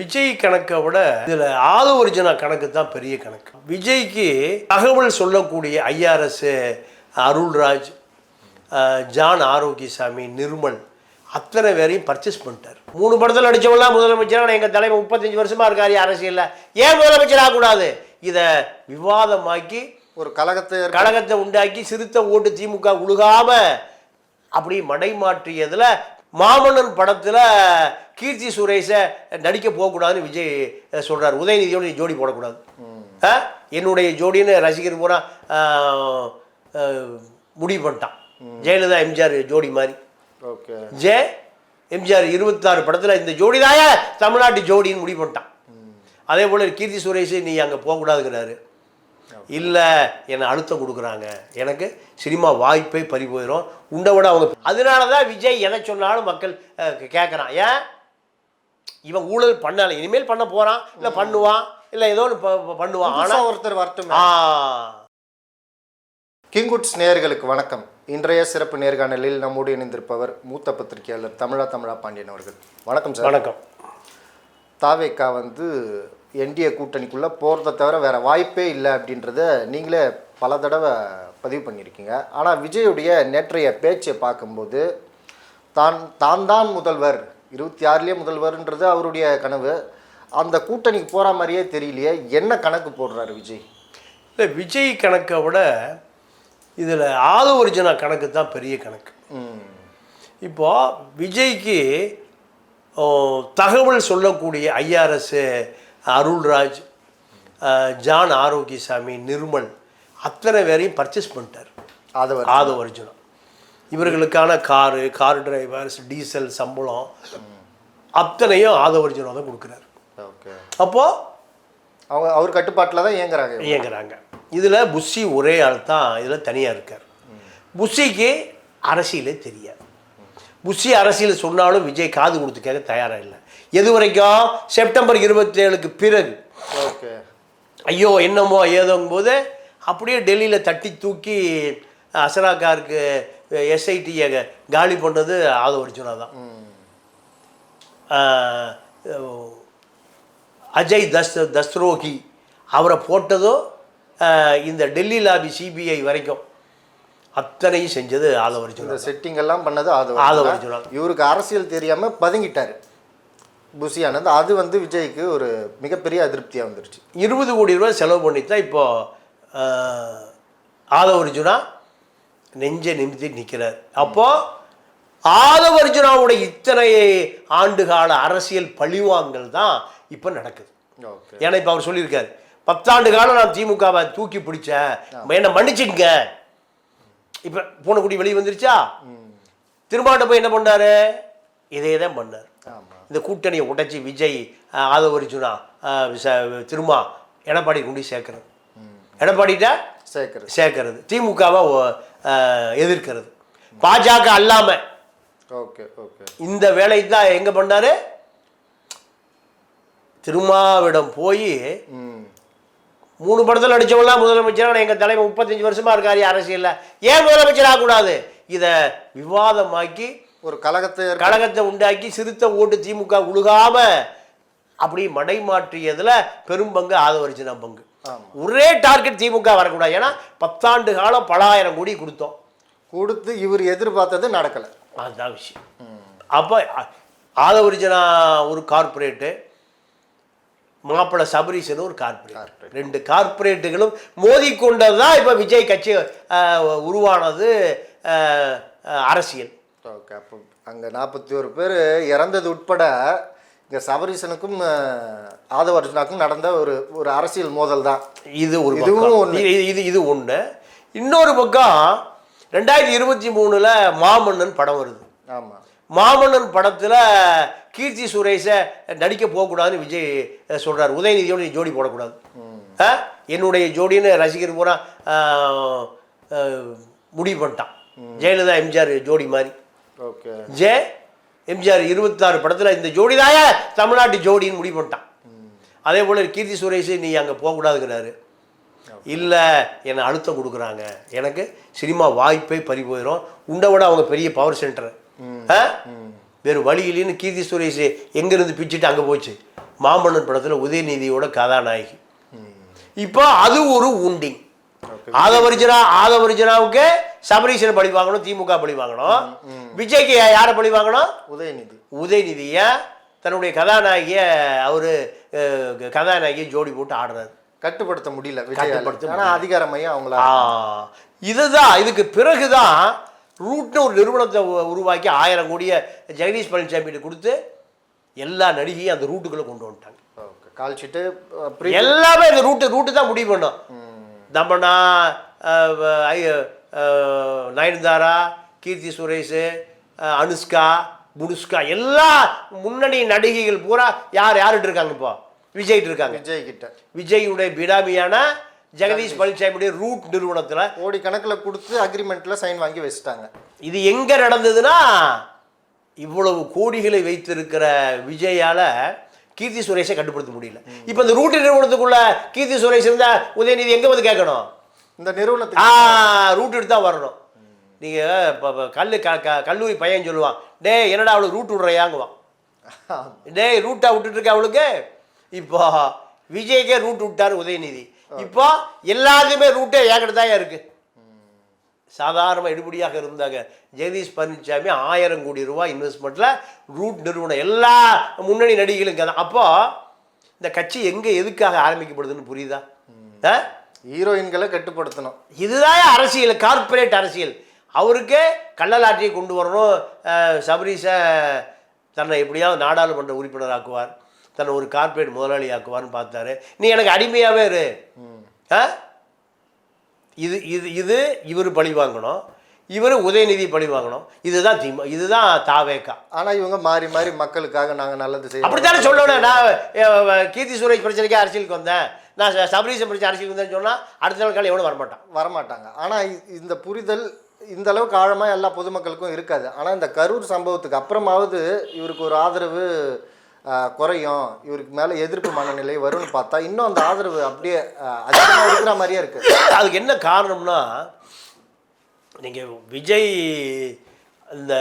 விஜய் கணக்கை விட இதுல ஆதவர்ஜனா கணக்கு தான் பெரிய கணக்கு. விஜய்க்கு தகவல் சொல்லக்கூடிய ஐஆர்எஸ் அருள்ராஜ் ஜான் ஆரோக்கியசாமி நிர்மல் அத்தனை பேரையும் பர்ச்சேஸ் பண்ணிட்டார். மூணு படத்தில் நடிச்சவங்களாம் முதலமைச்சராக எங்கள் தலைவர் முப்பத்தஞ்சு வருஷமா இருக்காரு அரசியலில். ஏன் முதலமைச்சர் ஆகக்கூடாது? இதை விவாதமாக்கி ஒரு கழகத்தை கழகத்தை உண்டாக்கி சிறுத்தை ஓட்டு திமுக உழுகாம அப்படி மடைமாற்றியதுல மாமன்னன் படத்துல கீர்த்தி சுரேஷை நடிக்க போகக்கூடாதுன்னு விஜய் அஹ், சொல்றாரு. உதயநிதியோட நீ ஜோடி போடக்கூடாது? என்னுடைய ஜோடின்னு ரசிகர் பூரா முடிவு பண்ணிட்டான். ஜெயலலிதா எம்ஜிஆர் ஜோடி மாதிரி. ஓகே. ஜே எம்ஜிஆர் இருபத்தாறு படத்தில் இந்த ஜோடி தாய தமிழ்நாட்டு ஜோடின்னு முடிவு பண்ணிட்டான். அதே போல் கீர்த்தி சுரேஷ் நீ அங்கே போகக்கூடாதுங்கிறாரு. இல்லை என்னை அழுத்தம் கொடுக்குறாங்க. எனக்கு சினிமா வாய்ப்பே பறி போயிடும் உண்டை விட அவங்க அதனால தான் விஜய் எதை சொன்னாலும் மக்கள் கேட்குறான் ஏன்? இவன் ஊழல் பண்ணல. இனிமேல் பண்ண போகிறான் இல்லை பண்ணுவான். இல்லை ஏதோ ஒன்று பண்ணுவான். ஆனால் ஒருத்தர் வரட்டும். ஆ. கிங்குட்ஸ் நேயர்களுக்கு வணக்கம். இன்றைய சிறப்பு நேர்காணலில் நம்மோடு இணைந்திருப்பவர் மூத்த பத்திரிகையாளர் தமிழா தமிழா பாண்டியன் அவர்கள். வணக்கம் சார். வணக்கம். தாவேக்கா வந்து என்டிஏ கூட்டணிக்குள்ளே போகிறத தவிர வேற வாய்ப்பே இல்லை அப்படின்றத நீங்களே பல தடவை பதிவு பண்ணியிருக்கீங்க. ஆனால் விஜயுடைய நேற்றைய பேச்சை பார்க்கும்போது தான் தான் தான் முதல்வர் இருபத்தி ஆறுலேயே முதல்வர்ன்றது அவருடைய கனவு. அந்த கூட்டணிக்கு போகிற மாதிரியே தெரியலையே. என்ன கணக்கு போடுறாரு விஜய்? இல்லை விஜய் கணக்கை விட இதில் ஆதவர்ஜனா கணக்கு தான் பெரிய கணக்கு. ம். இப்போ விஜய்க்கு தகவல் சொல்லக்கூடிய ஐஆர்எஸ் அருள்ராஜ் ஜான் ஆரோக்கியசாமி நிர்மல் அத்தனை பேரையும் பர்ச்சேஸ் பண்ணிட்டார். ஆதவர் ஆதவ அர்ஜுனா. இவர்களுக்கான காரு கார் டிரைவர்ஸ் டீசல் சம்பளம் அத்தனையும் ஆதவ அர்ஜுனா தான் கொடுக்குறாரு. அப்போது அவங்க அவர் கட்டுப்பாட்டில் தான் இயங்குறாங்க. இயங்குறாங்க. இதில் புஷி ஒரே ஆள் தான் இதில் தனியாக இருக்கார். புஷிக்கு அரசியலே தெரியாது. புஷி அரசியல் சொன்னாலும் விஜய் காது கொடுத்து கேட்க தயாராக இல்லை. எது வரைக்கும்? செப்டம்பர் இருபத்தி ஏழுக்கு பிறகு. ஓகே. ஐயோ என்னமோ ஏதோங்கும் போது அப்படியே டெல்லியில் தட்டி தூக்கி அசராக்காருக்கு எஸ்ஐடியை காலி பண்ணது ஆதவ அர்ஜுனா தான். அஜய் தஸ் தஸ்ரோகி அவரை போட்டதும் இந்த டெல்லி லாபி சிபிஐ வரைக்கும் அத்தனையும் செஞ்சது ஆதவ அர்ஜுனா செட்டிங் எல்லாம் பண்ணது ஆதவ ஆதவர் அர்ஜுனா இவருக்கு அரசியல் தெரியாம பதுங்கிட்டாரு. புசி ஆனந்த் அது வந்து விஜய்க்கு ஒரு மிகப்பெரிய அதிருப்தியா வந்துருச்சு. இருபது கோடி ரூபாய் செலவு பண்ணி தான் இப்போ ஆஹ், ஆதவ அர்ஜுனா நெஞ்சை நிமித்தி நிற்கிறார் அப்போ ஆதவ அர்ஜுனாவுடைய இத்தனை ஆண்டுகால அரசியல் பழிவாங்கல் தான் இப்போ நடக்குது. ஏன்னா இப்போ அவர் சொல்லியிருக்காரு பத்தாண்டு காலம் நான் திமுகவை தூக்கி பிடிச்சேன். என்னை மன்னிச்சுங்க இப்போ பூனைக்குடி வெளியே வந்துருச்சா? திருமாட்ட போய் என்ன பண்ணாரு? இதே தான் பண்ணார். ஆமா. இந்த கூட்டணியை உடைச்சி விஜய் ஆதவ அர்ஜுனா திருமா எடப்பாடி கொண்டு சேர்க்கறது. எடப்பாடிட்ட சேர்க்கறது. சேர்க்கறது. திமுகவை எதிர்க்கிறது. பாஜக அல்லாம. Okay okay. இந்த வேலை தான் எங்க பண்ணாரு? திருமாவிடம் போய் மூணு படத்தில் நடிச்சவங்களாம் முதலமைச்சராக எங்கள் தலைவர் முப்பத்தஞ்சு வருஷமா இருக்காரு அரசியலில்? ஏன் முதலமைச்சர் ஆகக்கூடாது? இதை விவாதமாக்கி ஒரு கழகத்தை கழகத்தை உண்டாக்கி சிறுத்தை ஓட்டு திமுக உழுகாம அப்படி மடைமாற்றியதுல பெரும்பங்கு ஆதவரிச்சினா பங்கு. ஒரே டார்கெட் திமுக வரக்கூடாது. ஏன்னா பத்தாண்டு காலம் பல ஆயிரம் கோடி கொடுத்தோம். கொடுத்து இவர் எதிர்பார்த்தது நடக்கல. அதுதான் விஷயம். அப்போ ஆதவரிஜனா ஒரு கார்ப்பரேட்டு மாப்பிள்ளை சபரீசன் ஒரு கார்ப்பரேட் ரெண்டு கார்ப்பரேட்டுகளும் மோதி கொண்டது தான் இப்போ விஜய் கட்சி உருவானது அரசியல். ஓகே அப்போ அங்க நாற்பத்தி ஒரு பேர் இறந்தது உட்பட இங்க சபரீசனுக்கும் ஆதவ அர்ஜுனாக்கும் நடந்த ஒரு ஒரு அரசியல் மோதல் தான். இது ஒரு இதுவும். ஒண்ணு. இது இது ஒன்று இன்னொரு பக்கம் ரெண்டாயிரத்தி இருபத்தி மூணில் மாமன்னன் படம் வருது. ஆமா. மாமன்னன் படத்தில் கீர்த்தி சுரேஷை நடிக்க போகக்கூடாதுன்னு விஜய் அஹ், சொல்றாரு. உதயநிதியோட நீ ஜோடி போடக்கூடாது? என்னுடைய ஜோடின்னு ரசிகர் பூரா முடிவு பண்ணிட்டான். ஜெயலலிதா எம்ஜிஆர் ஜோடி மாதிரி. ஜே எம்ஜிஆர் இருபத்தாறு படத்தில் இந்த ஜோடி தாய தமிழ்நாட்டு ஜோடின்னு முடிவு பண்ணிட்டான். அதே போல் கீர்த்தி சுரேஷ் நீ அங்கே போகக்கூடாதுங்கிறாரு. இல்லை என்னை அழுத்தம் கொடுக்குறாங்க. எனக்கு சினிமா வாய்ப்பே பறி போயிடும் உண்டை விட அவங்க பெரிய பவர் சென்டர் வேறு வழி இல்லைன்னு கீர்த்தி சுரேஷ் எங்கேருந்து பிச்சுட்டு அங்கே போச்சு? மாமன்னன் படத்தில் உதயநிதியோட கதாநாயகி. இப்போ அது ஒரு உண்டிங். ஆதவரிஜனா ஆதவரிஜனாவுக்கு சபரீசன் பழி வாங்கணும் திமுக பழி வாங்கணும். விஜய்க்கு யாரை பழி வாங்கணும்? உதயநிதி. உதயநிதிய தன்னுடைய கதாநாயகிய அவரு கதாநாயகியை ஜோடி போட்டு ஆடுறாரு. கட்டுப்படுத்த முடியல கட்டுப்படுத்த ஆனா அதிகார மையம் அவங்கள இதுதான் இதுக்கு பிறகுதான் ரூட்னு ஒரு நிறுவனத்தை உருவாக்கி ஆயிரம் கோடிய ஜெகதீஷ் பழனிசாமி கொடுத்து எல்லா நடிகையும் அந்த ரூட்டுக்குள்ள கொண்டு வந்துட்டாங்க. ஓகே கால் ஷீட்டு ப்ரீ எல்லாமே இந்த ரூட்டு ரூட்டு தான் முடிவு பண்ணும். அஹ், நயன்தாரா கீர்த்தி சுரேஷ் அனுஷ்கா முனுஷ்கா எல்லா முன்னணி நடிகைகள் பூரா யார் யாருட்டு இருக்காங்க இப்போ? விஜய்ட்டு இருக்காங்க. விஜய் கிட்ட விஜயுடைய பிடாமியான ஜெகதீஷ் பழனிசாமியுடைய ரூட் நிறுவனத்தில் கோடி கணக்குல கொடுத்து அக்ரிமெண்ட்ல சைன் வாங்கி வச்சுட்டாங்க. இது எங்க நடந்ததுன்னா இவ்வளவு கோடிகளை வைத்திருக்கிற விஜயால கீர்த்தி சுரேஷை கட்டுப்படுத்த முடியல. இப்போ இந்த ரூட் நிறுவனத்துக்குள்ள கீர்த்தி சுரேஷ் இருந்தா உதயநிதி எங்க வந்து கேட்கணும்? இந்த நிறுவனத்துக்கு ரூட் எடுத்து தான் வரணும். நீங்க இப்போ கல்லு க க- கல்லூரி பையன் சொல்லுவான் டேய் என்னடா அவளுக்கு ரூட் விடுறையாங்குவான். டேய் ரூட்டா விட்டுட்டு இருக்க அவளுக்கு? இப்போ விஜய்க்கே ரூட் விட்டாரு உதயநிதி. இப்போ எல்லாத்துக்குமே ரூட்டே ஏகட தான் இருக்கு. சாதாரண எடுபடியாக இருந்தாங்க. ஜெகதீஷ் பழனிசாமி ஆயிரம் கோடி ரூபாய் இன்வெஸ்ட்மெண்ட்டில் ரூட் நிறுவனம் எல்லா முன்னணி நடிகைகளும் இங்கே தான் அப்போ இந்த கட்சி எங்கே எதுக்காக ஆரம்பிக்கப்படுதுன்னு புரியுதா? ஆ? ஹீரோயின்களை கட்டுப்படுத்தணும். இதுதான் அரசியல் கார்ப்பரேட் அரசியல். அவருக்கு கள்ளலாற்றியை கொண்டு வரணும். அஹ், சபரீஷை தன்னை எப்படியாவது நாடாளுமன்ற உறுப்பினர் ஆக்குவார் தன்னை ஒரு கார்ப்பரேட் முதலாளி ஆக்குவார்னு பார்த்தாரு. நீ எனக்கு அடிமையாகவே இரு. ஆ? இது இது இது இவர் பழி வாங்கணும். இவர் உதயநிதி பழி வாங்கணும். இதுதான் திமு இதுதான் தாவேக்கா. ஆனா இவங்க மாறி மாறி மக்களுக்காக நாங்க நல்லது செய்யணும் அப்படித்தானே சொல்லணும். நான் கீர்த்தி சுரேஷ் பிரச்சனைக்கு அரசியலுக்கு வந்தேன். நான் ச- சபரீசன் பிரச்சனை அரசியலுக்கு வந்தேன்னு சொன்னால் அடுத்த நாள் காலை எவனும் வரமாட்டான். வரமாட்டாங்க. ஆனா இ- இந்த புரிதல் இந்த அளவுக்கு ஆழமா எல்லா பொதுமக்களுக்கும் இருக்காது. ஆனா இந்த கரூர் சம்பவத்துக்கு அப்புறமாவது இவருக்கு ஒரு ஆதரவு குறையும். இவருக்கு மேல எதிர்ப்பு மனநிலை வரும்னு பார்த்தா இன்னும் அந்த ஆதரவு அப்படியே ஆஹ், அதிகமா இருக்கிற மாதிரியே இருக்கு. அதுக்கு என்ன காரணம்னா நீங்கள் விஜய் இந்த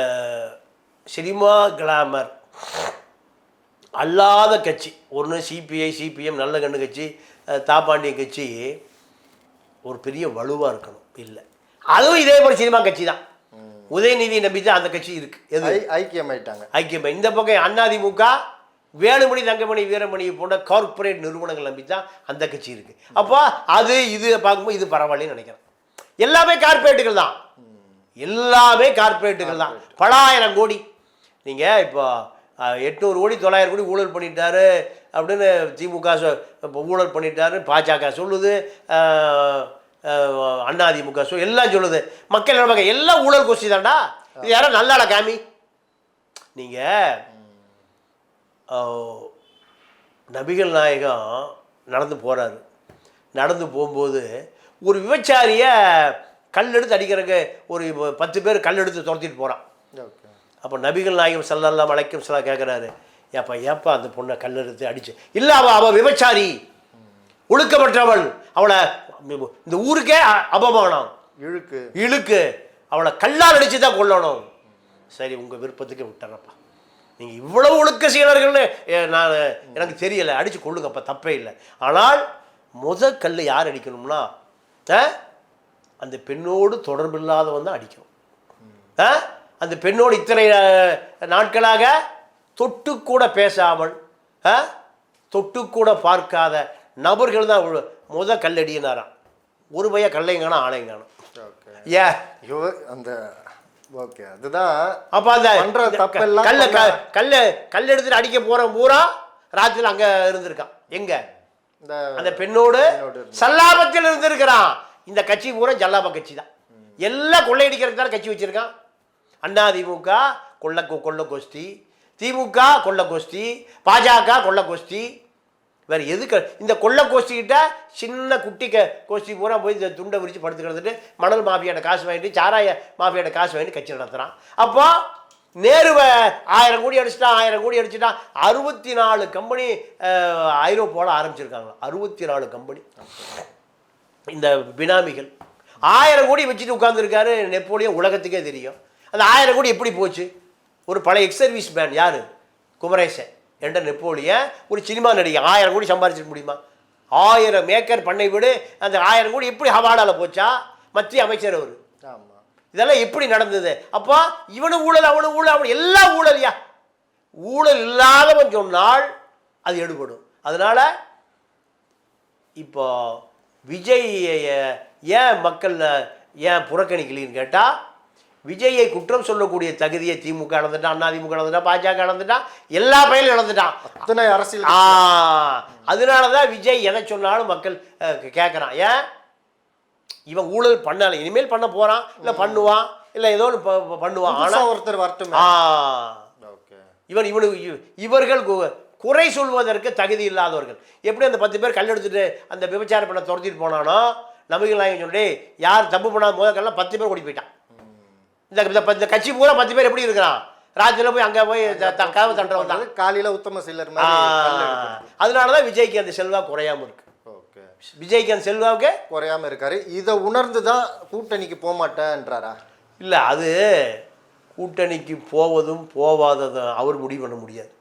சினிமா கிளாமர் அல்லாத கட்சி. ஒன்று சிபிஐ சிபிஎம் நல்ல கண்ணு கட்சி. அஹ், தாப்பாண்டியன் கட்சி ஒரு பெரிய வலுவாக இருக்கணும். இல்லை. அதுவும் இதே மாதிரி சினிமா கட்சி தான் உதயநிதி நம்பி தான் அந்த கட்சி இருக்கு. எது? ஐக்கியமாயிட்டாங்க. ஐக்கியம் இந்த பக்கம் அதிமுக வேலுமணி தங்கமணி வீரமணி போன்ற கார்ப்பரேட் நிறுவனங்கள் நம்பி தான் அந்த கட்சி இருக்கு. அப்போ அது இது பார்க்கும்போது இது பரவாயில்லன்னு நினைக்கிறேன். எல்லாமே கார்ப்பரேட்டுகள் தான். எல்லாமே கார்ப்பரேட்டுகள் தான். பலாயிரம் கோடி. நீங்கள் இப்போ எட்நூறு கோடி தொள்ளாயிரம் கோடி ஊழல் பண்ணிட்டாரு. அப்படின்னு திமுக ஊழல் பண்ணிட்டாரு. பாஜக சொல்லுது. அதிமுக சொல் எல்லாம் சொல்லுது. மக்கள் என்ன பார்க்க எல்லாம் ஊழல் கோஷ்டி தான்டா. இது யாரோ நல்லால காமி. நீங்கள் நபிகள் நாயகம் நடந்து போகிறாரு நடந்து போகும்போது ஒரு விபச்சாரியை கல் எடுத்து அடிக்கிறக்கு ஒரு பத்து பேர் கல் எடுத்து துரத்திட்டு போகிறான் அப்போ நபிகள் நாயகம் ஸல்லல்லாஹு அலைக்கும் சலா கேட்குறாரு ஏப்பா ஏப்பா அந்த பொண்ணை கல் எடுத்து அடிச்சு? இல்லை அவள் அவள் விபச்சாரி. ஒழுக்கமற்றவள் அவளை இந்த ஊருக்கே அபமானம். இழுக்கு. இழுக்கு. அவளை கல்லால் அடிச்சு தான் கொல்லணும். சரி உங்கள் விருப்பத்துக்கு விட்டுறப்பா நீங்கள் இவ்வளவு ஒழுக்க சீலர்கள்னு எ, நான் எனக்கு தெரியலை. அடித்து கொள்ளுங்கப்பா தப்பே இல்லை. ஆனால் முத கல் யார் அடிக்கணும்னா? அந்த பெண்ணோடு தொடர்பில்லாதவன் தான் அடிக்கணும்? அந்த பெண்ணோடு இத்தனை நாட்களாக தொட்டு கூட பேசாமல் ஆ? தொட்டு கூட பார்க்காத நபர்கள் தான் முத கல்லடியினாராம். ஒரு பையன் ஓகே. ஏன் இவ அந்த ஓகே அதுதான் அப்ப அந்த கல்ல கல்ல கல் எடுத்துட்டு அடிக்க போற பூரா ராத்திரில அங்க இருந்திருக்கான். எங்க? அந்த பெண்ணோடு. சல்லாபத்தில் இருந்திருக்கிறான். இந்த கட்சி பூரா ஜல்லாப கட்சி தான். எல்லாம் கொள்ளையடிக்கிறதுக்கு தான் கட்சி வச்சிருக்கான். அண்ணா திமுக கொள்ள கொள்ள கோஷ்டி திமுக கொள்ள கோஷ்டி பாஜக கொள்ள கோஷ்டி. வேற எதுக்கு? இந்த கொள்ள கோஷ்டிக்கிட்ட சின்ன குட்டி க கோஷ்டி பூரா போய் இந்த துண்டை விரித்து படுத்து கிடந்துட்டு மணல் மாஃபியோட காசு வாங்கிட்டு சாராய மாஃபியோட காசு வாங்கிட்டு கட்சி நடத்துகிறான் அப்போ நேருவை ஆயிரம் கோடி அடிச்சிட்டான் ஆயிரம் கோடி அடிச்சிட்டான். அறுபத்தி நாலு கம்பெனி ஐரோப்பாவில் ஆரம்பிச்சிருக்காங்க. அறுபத்தி நாலு கம்பெனி இந்த பினாமிகள். ஆயிரம் கோடி வச்சுட்டு உட்காந்துருக்காரு நெப்போலியன் உலகத்துக்கே தெரியும். அந்த ஆயிரம் கோடி எப்படி போச்சு? ஒரு பழைய எக்ஸ் சர்வீஸ் மேன் யார்? குமரேசன். என்ற நெப்போலியன் ஒரு சினிமா நடிகை. ஆயிரம் கோடி சம்பாதிச்சிட முடியுமா? ஆயிரம் ஏக்கர் பண்ணை வீடு. அந்த ஆயிரம் கோடி எப்படி ஹவாடால போச்சா? மத்திய அமைச்சர் அவர். ஆமா. இதெல்லாம் எப்படி நடந்தது? அப்போ இவனு ஊழல் அவனு ஊழல் அவனு எல்லாம் ஊழல்யா ஊழல் இல்லாதவன் சொன்னால் அது எடுபடும். அதனால இப்போ விஜய் ஏன் மக்கள் ஏன் புறக்கணிக்கலின்னு கேட்டால் விஜயை குற்றம் சொல்லக்கூடிய தகுதியை திமுக இழந்துட்டான் அதிமுக இழந்துட்டான் பாஜக இழந்துட்டான் எல்லா பயிலும் இழந்துட்டான் அத்தனை அரசியல் ஆ அதனால தான் விஜய் எதை சொன்னாலும் மக்கள் கேட்குறான் ஏன்? இவன் ஊழல் பண்ணல இனிமேல் பண்ண போகிறான் இல்லை பண்ணுவான் இல்லை ஏதோ ஒன்று பண்ணுவான். ஆனால் ஒருத்தர் வரட்டுமே. ஆ. ஓகே. இவன் இவனு இவ- இவர்கள் குறை சொல்வதற்கு தகுதி இல்லாதவர்கள். எப்படி அந்த பத்து பேர் கல் எடுத்துட்டு அந்த விபச்சார பண்ண துரத்திட்டு போனானோ நம்பிக்கை நாயகன் சொல்லி யார் தப்பு பண்ணாத முதல் கல்ல பத்து பேர் ஓடி போயிட்டான். இந்த இந்த கட்சி பூரா பத்து பேர் எப்படி இருக்கிறான்? ராஜ்யத்தில் போய் அங்கே போய் கதவு தண்டை வந்தான் அது காலையில உத்தம எடுக்கணும். அதனால தான் விஜய்க்கு அந்த செல்வா குறையாம இருக்கு. அந்த செல்வாவுக்கு குறையாம இருக்காரு. இதை உணர்ந்து தான் கூட்டணிக்கு போக மாட்டேன்றாரா? இல்லை அது கூட்டணிக்கு போவதும் போவாததும் அவர் முடிவு பண்ண முடியாது.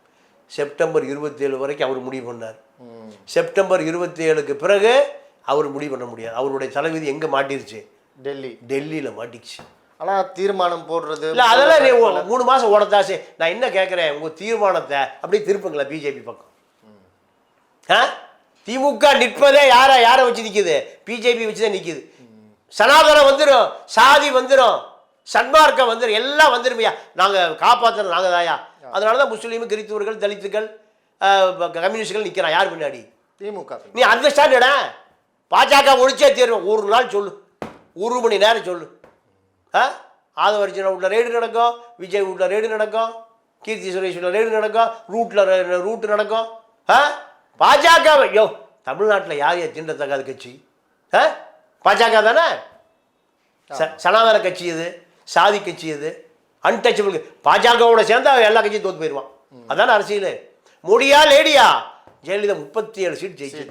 செப்டம்பர் இருபத்தேழு வரைக்கும் அவர் முடிவு பண்ணார். செப்டம்பர் இருபத்தி ஏழுக்கு பிறகு அவர் முடிவு பண்ண முடியாது. அவருடைய தலைவிதி எங்கே மாட்டிருச்சு? டெல்லி. டெல்லியில் மாட்டிச்சு. ஆனா தீர்மானம் போடுறது இல்லை அதெல்லாம் மூணு மாதம் ஓடத்தாச்சு. நான் என்ன கேட்குறேன் உங்கள் தீர்மானத்தை அப்படியே திருப்புங்களேன் பிஜேபி பக்கம். ஆ? திமுக நிற்பதே யாரை யாரை வச்சு நிற்குது பிஜேபி வச்சு தான் நிற்குது சனாதனம் வந்துடும் சாதி வந்துடும் சன்மார்க்கம் வந்துடும் எல்லாம் வந்துருமையா? நாங்கள் காப்பாற்றுறோம் நாங்கள் தாயா? அதனால தான் முஸ்லீம் கிறித்துவர்கள் தலித்துகள் கம்யூனிஸ்டுகள் நிற்கிறான் யார் பின்னாடி? திமுக நீ அந்த ஸ்டாண்டர்டா பாஜக ஒழிச்சே தீரும் ஒரு நாள் சொல்லு. ஒரு மணி நேரம் சொல்லு. ஆதவர்ஜன வீட்டில் ரெய்டு நடக்கும் விஜய் வீட்டில் ரெய்டு நடக்கும் கீர்த்தி சுரேஷ் வீட்டில் ரெய்டு நடக்கும் ரூட்டில் ரூட்டு நடக்கும். ஆ? பாஜக ஐயோ தமிழ்நாட்டில் யார் யார் தீண்டத்தகாத கட்சி? ஆ? பாஜக தானே? சனாதன கட்சி இது சாதி கட்சி இது அன்டச்சபிள் பாஜகவோட சேர்ந்தா எல்லா கட்சியும் தோத்து போயிடுவான். அதானே அரசியல். மோடியா லேடியா? ஜெயலலிதா முப்பத்தி ஏழு சீட் ஜெயிச்சு.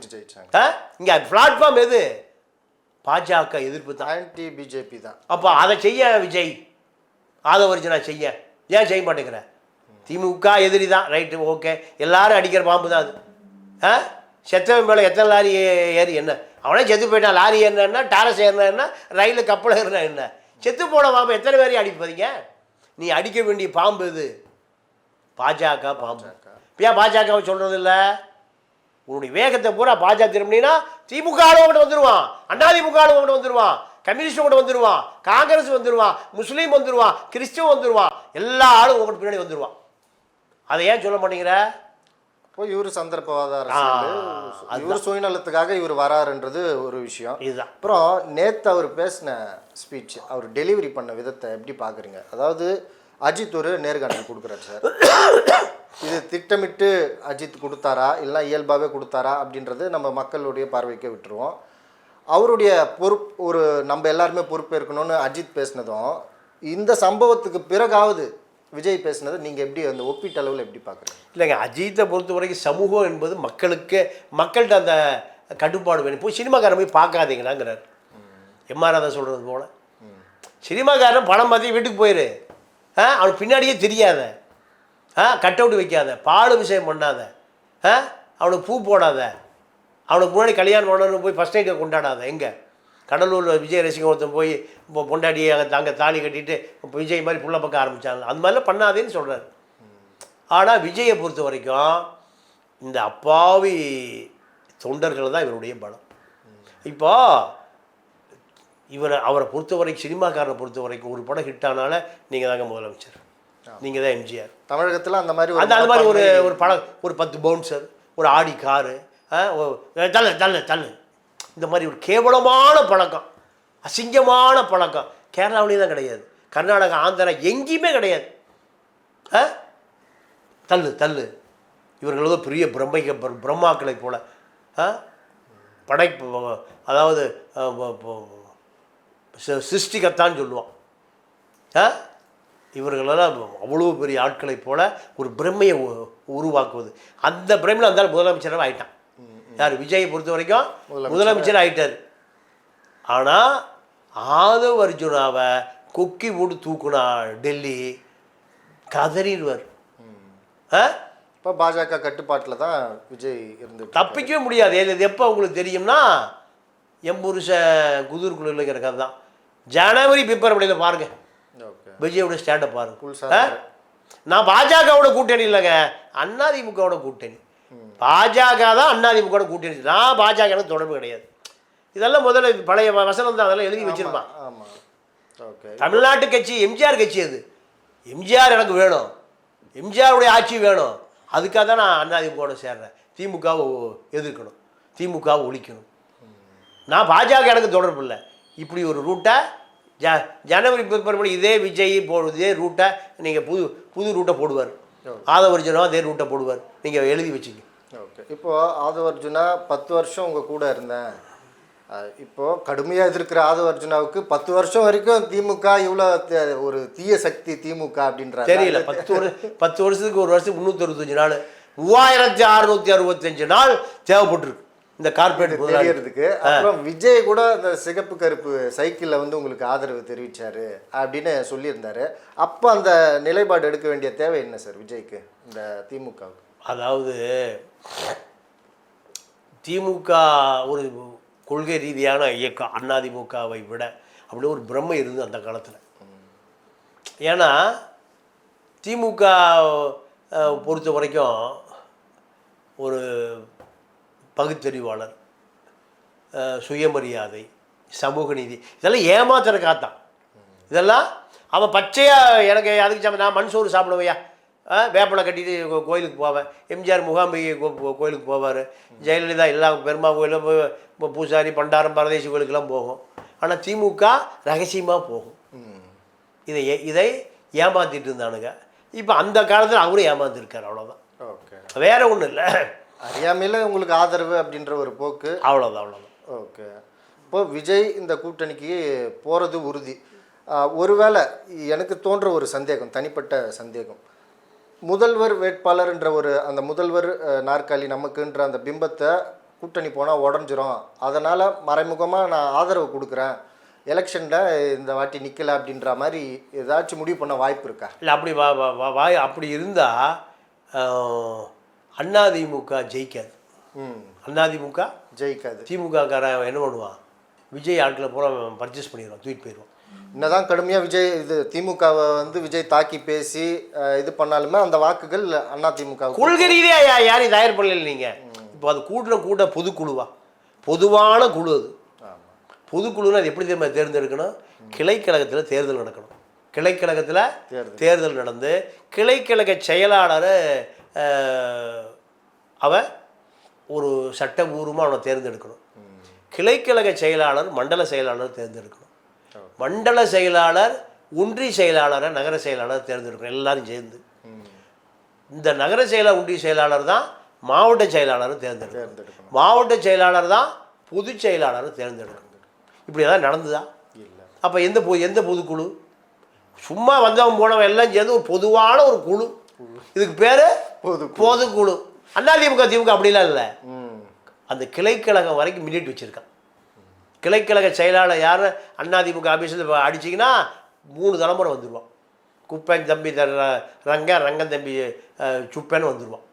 இங்கே பிளாட்ஃபார்ம் எது? பாஜக எதிர்ப்பு தான். ஆன்டி பிஜேபி தான். அப்போ அதை செய்ய விஜய். ஆதவர்ஜனா செய்ய. ஏன் செய்ய மாட்டேங்கிற? திமுக எதிரி தான். Right okay. எல்லாரும் அடிக்கிற பாம்பு தான் அது. ஆ? செத்தவன் மேலே எத்தனை லாரி ஏறி என்ன? அவனே செத்து போயிட்டான் லாரி ஏறினா டாரஸ் ஏறினா என்ன ரயிலில் கப்பல் ஏறினா என்ன? செத்து போன பாம்பு எத்தனை பேரையும் அடிப்பதீங்க நீ அடிக்க வேண்டிய பாம்பு இது பாஜக பாம்பு. ஏன் பாஜகவை சொல்கிறது இல்லை உன்னுடைய வேகத்தை பூரா பாஜக திரும்பினா திமுக ஆளுவங்கிட்ட வந்துருவான். அதிமுக ஆளுவங்கிட்ட வந்துருவான். கம்யூனிஸ்ட் கூட வந்துருவான். காங்கிரஸ் வந்துருவான். முஸ்லீம் வந்துருவான். கிறிஸ்டியன் வந்துருவான். எல்லா ஆளும் உங்கள்கிட்ட பின்னாடி வந்துருவான். அதை ஏன் சொல்ல மாட்டேங்கிற? இப்போ இவர் சந்தர்ப்பவாத அரசியல். ஆ, இவர் சுயநலத்துக்காக இவர் வராருன்றது ஒரு விஷயம். இதுதான். அப்புறம் நேத்து அவர் பேசின ஸ்பீச் அவர் டெலிவரி பண்ண விதத்தை எப்படி பார்க்குறீங்க? அதாவது அஜித் ஒரு நேர்காணல் கொடுக்குறாரு சார். இது திட்டமிட்டு அஜித் கொடுத்தாரா இல்லை இயல்பாகவே கொடுத்தாரா அப்படின்றது நம்ம மக்களுடைய பார்வைக்கு விட்டுருவோம். அவருடைய பொறுப்பு ஒரு நம்ம எல்லாருமே பொறுப்பேற்கணும்னு அஜித் பேசினதும் இந்த சம்பவத்துக்கு பிறகாவது விஜய் பேசினதை நீங்கள் எப்படி அந்த ஒப்பீட்டளவில் எப்படி பார்க்குறீங்க இல்லைங்க அஜித்தை பொறுத்த வரைக்கும் சமூகம் என்பது மக்களுக்கு மக்கள்கிட்ட அந்த கட்டுப்பாடு வேணும். போய் சினிமாக்காரன் போய் பார்க்காதீங்களாங்கிறார். எம்ஆர் ராதா சொல்கிறது போல. சினிமாக்காரன் பணம் பார்த்து வீட்டுக்கு போயிரு. ஆ அவனுக்கு பின்னாடியே தெரியாத. ஆ கட் அவுட் வைக்காத. பால் விஷயம் பண்ணாத. ஆ அவனுக்கு பூ போடாத. அவனுக்கு முன்னாடி கல்யாணம் பண்ணணும்னு போய் ஃபஸ்ட் நைட்டை கொண்டாடாத. எங்கே? கடலூரில் விஜய் ரசிகன் ஒருத்தன் போய் இப்போ பொண்டாட்டி அங்கே அங்கே தாலி கட்டிட்டு இப்போ விஜய் மாதிரி புள்ள பக்கம் ஆரம்பித்தாங்க அந்த மாதிரிலாம் பண்ணாதேன்னு சொல்கிறார் ஆனால் விஜயை பொறுத்த வரைக்கும் இந்த அப்பாவி தொண்டர்கள் தான் இவருடைய பலம். இப்போ இவரை அவரை பொறுத்த வரைக்கும் சினிமாக்காரனை பொறுத்த வரைக்கும் ஒரு படம் ஹிட் ஆனால நீங்கள் தாங்க முதலமைச்சர். நீங்கள் தான் எம்ஜிஆர் தமிழகத்தில் அந்த மாதிரி அந்த அது மாதிரி ஒரு ஒரு படம் ஒரு பத்து பவுன்சர் ஒரு ஆடி காரு தள்ளு தள்ளு தள்ளு. இந்த மாதிரி ஒரு கேவலமான பழக்கம். அசிங்கமான பழக்கம். கேரளாவிலேயும் தான் கிடையாது. கர்நாடகா ஆந்திரா எங்கேயுமே கிடையாது. தள்ளு தள்ளு. இவர்கள் ஏதோ பெரிய பிரம்மைக பிர- பிரம்மாக்களை போல. படைப்பு அதாவது சிருஷ்டிகத்தான்னு சொல்லுவான். ஆ? இவர்களெல்லாம் அவ்வளோ பெரிய ஆட்களைப் போல ஒரு பிரம்மையை உருவாக்குவது. அந்த பிரம்மையில் அந்த முதலமைச்சராக ஆயிட்டான். யார்? விஜயை பொறுத்த வரைக்கும் முதலமைச்சர் ஆயிட்டார். ஆனால் ஆதவ் அர்ஜுனாவை கொக்கி போட்டு தூக்குனா டெல்லி கதறிடுவார். இப்போ பாஜக கட்டுப்பாட்டில் தான் விஜய் இருந்து தப்பிக்கவே முடியாது. இது எப்போ உங்களுக்கு தெரியும்னா எம்புருஷன் குதிர்குழுங்கிற கதை தான். ஜனவரி பிப்ரவரியில் பாருங்க. ஓகே விஜயோட ஸ்டாண்டப் பாருங்க? நான் பாஜகவோட கூட்டணி இல்லைங்க. அண்ணாதிமுகவோட கூட்டணி. பாஜக தான் அண்ணாதிமுகவோட கூட்டணி. நான் பாஜக எனக்கு தொடர்பு கிடையாது. இதெல்லாம் முதல்ல பழைய வசனம் தான். அதெல்லாம் எழுதி வச்சிருப்பான். தமிழ்நாட்டு கட்சி எம்ஜிஆர் கட்சி அது. எம்ஜிஆர் எனக்கு வேணும். எம்ஜிஆருடைய ஆட்சி வேணும். அதுக்காக தான் நான் அண்ணாதிமுகவோட சேர்றேன். திமுகவை எதிர்க்கணும். திமுகவை ஒழிக்கணும். நான் பாஜக எனக்கு தொடர்பு இல்லை. இப்படி ஒரு ரூட்டை ஜ ஜனவரி பிப்ரவரி இதே விஜய் போ இதே ரூட்டை நீங்கள் புது புது ரூட்டை போடுவார். ஆதவர்ஜனம் அதே ரூட்டை போடுவார். நீங்கள் எழுதி வச்சுங்க. ஓகே. இப்போ ஆதவ அர்ஜுனா பத்து வருஷம் உங்க கூட இருந்தேன். அஹ் இப்போ கடுமையா எதிர்க்கிற ஆதவ அர்ஜுனாவுக்கு பத்து வருஷம் வரைக்கும் திமுக இவ்வளோ ஒரு தீய சக்தி திமுக அப்படின்ற தெரியல. பத்து வருஷம் பத்து வருஷத்துக்கு ஒரு வருஷம் முந்நூற்றி அறுபத்தஞ்சு நாள். மூவாயிரத்தி அறுநூத்தி அறுபத்தஞ்சு நாள் தேவைப்பட்டிருக்கு. இந்த கார்பரேட் தெரியறதுக்கு. அப்புறம் விஜய் கூட அந்த சிகப்பு கருப்பு சைக்கிளில் வந்து உங்களுக்கு ஆதரவு தெரிவிச்சாரு அப்படின்னு சொல்லியிருந்தாரு. அப்போ அந்த நிலைப்பாடு எடுக்க வேண்டிய தேவை என்ன சார் விஜய்க்கு இந்த திமுகவுக்கு? அதாவது திமுக ஒரு கொள்கை ரீதியான இயக்கம் அதிமுகவை விட அப்படி ஒரு பிரம்மை இருந்து அந்த காலத்தில். ஏன்னா திமுக பொறுத்த வரைக்கும் ஒரு பகுத்தறிவாளர் சுயமரியாதை சமூக நீதி இதெல்லாம் ஏமாத்துற காத்தான் இதெல்லாம் அவன் பச்சையாக எனக்கு அதுக்கு சம நான் மண் சோறு சாப்பிடுவையா வேப்பலை கட்டிட்டு கோயிலுக்கு போவேன். எம்ஜிஆர் முகாம்பிகை கோயிலுக்கு போவார். ஜெயலலிதா எல்லா பெருமா கோயிலும் பூசாரி பண்டாரம் பரதேசி கோயிலுக்கெல்லாம் போகும். ஆனால் திமுக ரகசியமாக போகும். இதை இதை ஏமாத்திட்டு இருந்தானுங்க. இப்போ அந்த காலத்தில் அவரும் ஏமாந்துருக்கார் அவ்வளோதான் ஓகே. வேற ஒன்றும் இல்லை. அறியாமையில் உங்களுக்கு ஆதரவு அப்படின்ற ஒரு போக்கு. அவ்வளோதான் அவ்வளோதான் ஓகே. இப்போ விஜய் இந்த கூட்டணிக்கு போகிறது உறுதி. ஒருவேளை எனக்கு தோன்ற ஒரு சந்தேகம் தனிப்பட்ட சந்தேகம். முதல்வர் வேட்பாளர்ன்ற ஒரு அந்த முதல்வர் நாற்காலி நமக்குன்ற அந்த பிம்பத்தை கூட்டணி போனால் உடஞ்சிரும். அதனால் மறைமுகமாக நான் ஆதரவு கொடுக்குறேன். எலெக்ஷனில் இந்த வாட்டி நிற்கல அப்படின்ற மாதிரி ஏதாச்சும் முடிவு பண்ண வாய்ப்பு இருக்கா? இல்லை அப்படி வா- வாய் அப்படி இருந்தால் அதிமுக ஜெயிக்காது. ம். அதிமுக ஜெயிக்காது. திமுக காரன் என்ன பண்ணுவான்? விஜய் ஆட்களை பூரா பர்ச்சேஸ் பண்ணிடுவான் தூக்கிட்டு போயிடுவான். என்னதான் கடுமையாக விஜய் இது திமுகவை வந்து விஜய் தாக்கி பேசி இது பண்ணாலுமே அந்த வாக்குகள் அண்ணா திமுகவுக்கு கொள்கை ரீதியா யா- யாரையும் தயார் பண்ணல நீங்க? இப்போ அது கூட்டுற கூட்ட பொதுக்குழுவா? பொதுவான குழு அது. பொதுக்குழுன்னு அது எப்படி தெரியுமா தேர்ந்தெடுக்கணும்? கிளைக்கழகத்தில் தேர்தல் நடக்கணும். கிளைக்கழகத்தில். தேர்தல் நடந்து கிளைக்கழக செயலாளர் அவன் ஒரு சட்டபூர்வமாக அவனை தேர்ந்தெடுக்கணும். கிளைக்கழக செயலாளர் மண்டல செயலாளர் தேர்ந்தெடுக்கணும். மண்டல செயலாளர் ஒன்றிய செயலாளரை நகர செயலாளர் தேர்ந்தெடுக்கணும். எல்லாரும் சேர்ந்து. இந்த நகர செயலாளர் ஒன்றிய செயலாளர் தான் மாவட்ட செயலாளரை தேர்ந்தெடுக்கணும். மாவட்ட செயலாளர் தான் பொதுச் செயலாளரை தேர்ந்தெடுக்கணும். இப்படி ஏதாவது நடந்துதா? இல்லை. அப்போ எந்த பொ எந்த பொதுக்குழு? சும்மா வந்தவன் போனவன் எல்லாம் சேர்ந்து ஒரு பொதுவான ஒரு குழு. இதுக்கு பேர் பொது பொதுக்குழு அதிமுக திமுக அப்படிலாம் இல்லை. அந்த கிளைக்கழகம் வரைக்கும் மினிட் வச்சுருக்கான். கிளைக்கழக செயலாளர் யார்? அதிமுக ஆஃபீஸில் அடிச்சிங்கன்னா மூணு தலைமுறை வந்துடுவான் குப்பன் தம்பி தர ரங்க ரங்கன் தம்பி சுப்பன்னு வந்துடுவான்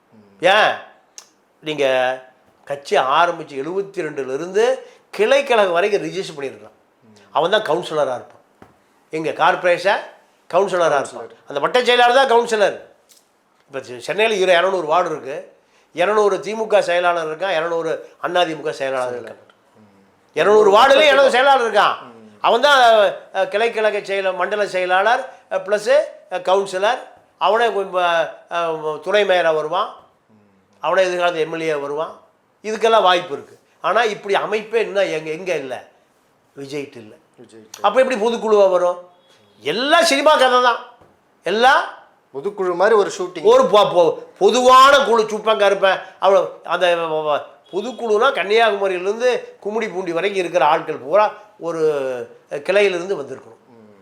ஏன்? நீங்கள் கட்சி ஆரம்பித்து எழுபத்தி ரெண்டுலேருந்து கிளைக்கழகம் வரைக்கும் ரிஜிஸ்டர் பண்ணியிருக்கலாம் அவன் தான் கவுன்சிலராக இருப்பான். எங்கள் கார்பரேஷன் கவுன்சிலராக இருப்பான். அந்த வட்ட செயலாளர் தான் கவுன்சிலர் இப்போ சென்னையில் இரு இரநூறு வார்டு இருக்குது இரநூறு திமுக செயலாளர் இருக்கான் இரநூறு அதிமுக செயலாளர் இருக்கான் இரநூறு வார்டுலேயும் இரநூறு செயலாளர் இருக்கான். அவன் தான் அஹ், கிளைக்கழக செயல மண்டல செயலாளர் ப்ளஸ்ஸு கவுன்சிலர் அவனே துணை மேயராக வருவான். அவனே எதிர்காலத்து எம்எல்ஏ வருவான். இதுக்கெல்லாம் வாய்ப்பு இருக்குது ஆனால் இப்படி அமைப்பே இன்னும் எங்கே எங்கே இல்லை. விஜய்ட்டு இல்லை. அப்போ எப்படி பொதுக்குழுவாக வரும்? எல்லாம் சினிமா கதை தான் எல்லாம் பொதுக்குழு மாதிரி ஒரு ஷூட்டிங் ஒரு பொதுவான குழு சுப்பன் கருப்பேன் அவ்வளோ அந்த பொதுக்குழுனா கன்னியாகுமரியிலேருந்து கும்மிடி பூண்டி வரைக்கும் இருக்கிற ஆட்கள் பூரா ஒரு கிளையிலிருந்து வந்திருக்கணும்.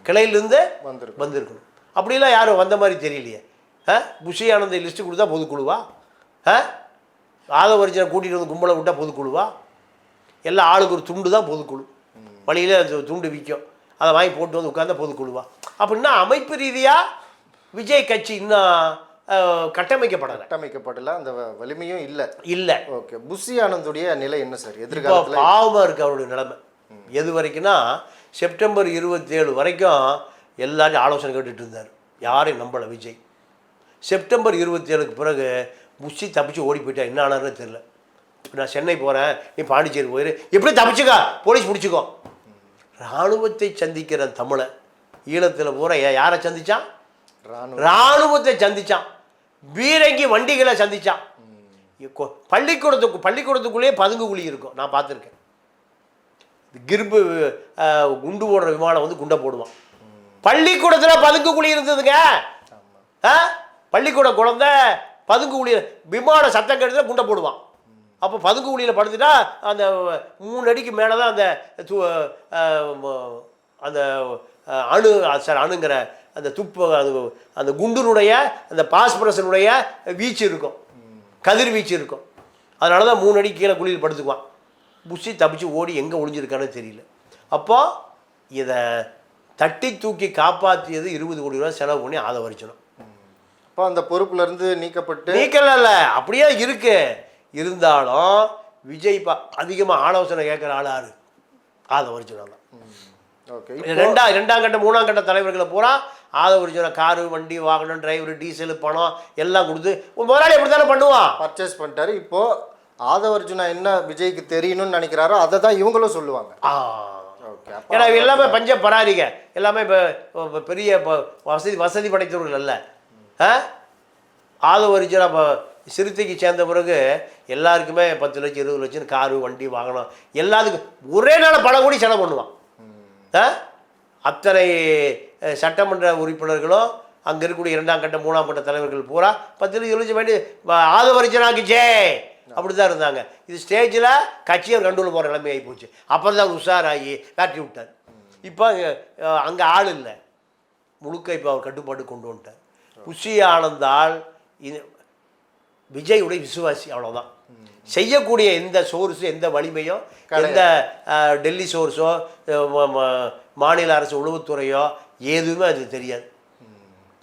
கிளையிலிருந்து வந்திருக்கும் வந்திருக்கணும். அப்படிலாம் யாரும் வந்த மாதிரி தெரியலையே. ஆ புஷி ஆனந்த லிஸ்ட்டு கொடுத்தா பொதுக்குழுவா? ஆ ஆதவரிஜனை கூட்டிகிட்டு வந்து கும்பலை விட்டா பொதுக்குழுவா? எல்லா ஆளுக்கு ஒரு துண்டு தான் பொதுக்குழு. வழியில் அந்த துண்டு விற்கும். அதை வாங்கி போட்டு வந்து உட்காந்தா பொதுக்குழுவா. அப்படின்னா அமைப்பு ரீதியாக விஜய் கட்சி இன்னும் கட்டமைக்கப்படலை. கட்டமைக்கப்படல அந்த வலிமையும் இல்லை. இல்லை. ஓகே புஷி ஆனந்துடைய நிலை என்ன சார்? எதிர்காலத்தில்? பாவமாக இருக்கு அவருடைய நிலைமை. எது வரைக்கும்னா செப்டம்பர் இருபத்தேழு வரைக்கும் எல்லாரும் ஆலோசனை கேட்டுட்டு இருந்தார். யாரையும் நம்பலை விஜய். செப்டம்பர் இருபத்தேழுக்கு பிறகு புஷி தப்பிச்சு ஓடி போயிட்டா என்ன ஆனாருன்னு தெரியல. இப்ப நான் சென்னை போகிறேன் நீ பாண்டிச்சேரி போயிரு. எப்படி தப்பிச்சுக்கோ போலீஸ் பிடிச்சிக்கோ. இராணுவத்தை சந்திக்கிற தமிழை ஈழத்தில் யா- யாரை ராணுவ இராணுவத்தை சந்திச்சான். பீரங்கி வண்டிகளை சந்திச்சான். கொ- பள்ளிக்கூடத்துக்கு பள்ளிக்கூடத்துக்குள்ளேயே பதுங்கு குழி இருக்கும். நான் பார்த்துருக்கேன். கிருப்பு குண்டு போடுற விமானம் வந்து குண்டை போடுவான். பள்ளிக்கூடத்தில் பதுங்கு குழி இருந்ததுங்க. பள்ளிக்கூட குழந்தை பதுங்கு குழி விமான சத்தம் கெடுத்துல குண்டை போடுவான். அப்போ பதுங்கு குழியில் படுத்துட்டா அந்த மூணு அடிக்கு மேலே தான் அந்த அந்த அணு சார் அணுங்கிற அந்த துப்பு அது அந்த குண்டுனுடைய அந்த பாஸ்பரஸனுடைய வீச்சு இருக்கும். கதிர் வீச்சு இருக்கும். அதனால தான் மூணு அடி கீழே குழியில் படுத்துக்குவான். புஷி தப்பிச்சு ஓடி எங்கே ஒளிஞ்சிருக்கான்னு தெரியல. அப்போ இதை தட்டி தூக்கி காப்பாற்றியது இருபது கோடி ரூபா செலவு பண்ணி ஆதவரிச்சணும் இப்போ அந்த பொறுப்புல இருந்து நீக்கப்பட்டு நீக்கல அப்படியே இருக்கு. இருந்தாலும் விஜய் பா அதிகமாக ஆலோசனை கேட்குற ஆள் யாரு? ஆதவரிச்சனம் தான் ஓகே ரெண்டா ரெண்டாம் கட்ட மூணாம் கட்ட தலைவர்களை பூரா ஆதவரிச்சனம் காரு வண்டி வாகனம் டிரைவர் டீசல் பணம் எல்லாம் கொடுத்து முதலாளி அப்படி தானே பண்ணுவான்? பர்ச்சேஸ் பண்ணிட்டாரு. இப்போ ஆதவர்ஜுனா என்ன விஜய்க்கு தெரியணும்னு நினைக்கிறாரோ அதை தான் இவங்களும் சொல்லுவாங்க. ஏன்னா எல்லாமே பஞ்ச பராரிக எல்லாமே இப்போ பெரிய இப்போ வசதி வசதி படைத்தவர்கள் அல்ல. ஆ? ஆதவரிச்சர் அப்போ சிறுத்தைக்கு சேர்ந்த பிறகு எல்லாருக்குமே பத்து லட்சம் இருபது லட்சம் காரு வண்டி வாகனம் எல்லாத்துக்கும் ஒரே நாள் பல கோடி செலவு பண்ணுவான். அத்தனை சட்டமன்ற உறுப்பினர்களும் அங்கே இருக்கக்கூடிய இரண்டாம் கட்ட மூணாம் கட்ட தலைவர்கள் பூரா பத்து லட்சம் வேண்டி ஆதவரிச்சனாக்கிச்சே! அப்படி தான் இருந்தாங்க. இது ஸ்டேஜில் கட்சியை கண்டுள்ள போகிற நிலைமை ஆகி போச்சு. அப்புறம் தான் உஷாராகி காட்டி விட்டார். இப்போ அங்கே ஆள் இல்லை. முழுக்க இப்போ அவர் கட்டுப்பாடு கொண்டு வந்துட்டார். புஷி ஆனந்தால் இது விஜயுடைய விசுவாசி அவ்வளோதான் செய்யக்கூடிய எந்த சோர்ஸு எந்த வலிமையோ எந்த டெல்லி சோர்ஸோ மாநில அரசு உளவுத்துறையோ எதுவுமே அது தெரியாது.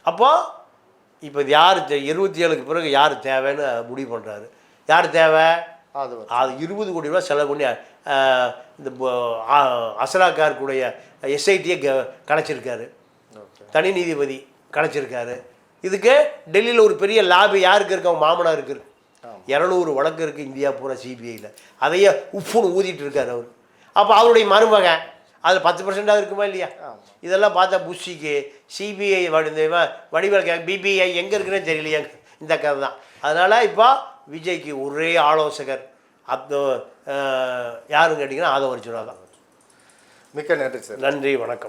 அப்போ இப்போ யார் இருபத்தி ஏழுக்கு பிறகு யார் தேவைன்னு முடிவு பண்ணுறாரு யார் தேவை? ஆதவர் அது இருபது கோடி ரூபா செலவு பண்ணி இந்த அசலாக்காருக்குடைய எஸ்ஐடியை க கலைச்சிருக்காரு. தனி நீதிபதி கலைச்சிருக்காரு. இதுக்கு டெல்லியில் ஒரு பெரிய லாபி யாருக்கு இருக்கு? அவன் மாமனாருக்கு இருக்கு. இரநூறு வழக்கு இருக்குது இந்தியா பூரா சிபிஐயில் அதையே உப்புன்னு ஊதிட்டு இருக்காரு அவர். அப்போ அவருடைய மருமகன் அது பத்து பர்சன்டாக இருக்குமா இல்லையா. இதெல்லாம் பார்த்தா புஷிக்கு சிபிஐ வடிவல் பிபிஐ எங்கே இருக்குன்னு தெரியலையா இந்த கதை தான். அதனால் இப்போ விஜய்க்கு ஒரே ஆலோசகர் அப்தோ யாருன்னு கேட்டிங்கன்னா ஆதவரிச்சுனா தான். மிக்க நன்றி சார். நன்றி வணக்கம்.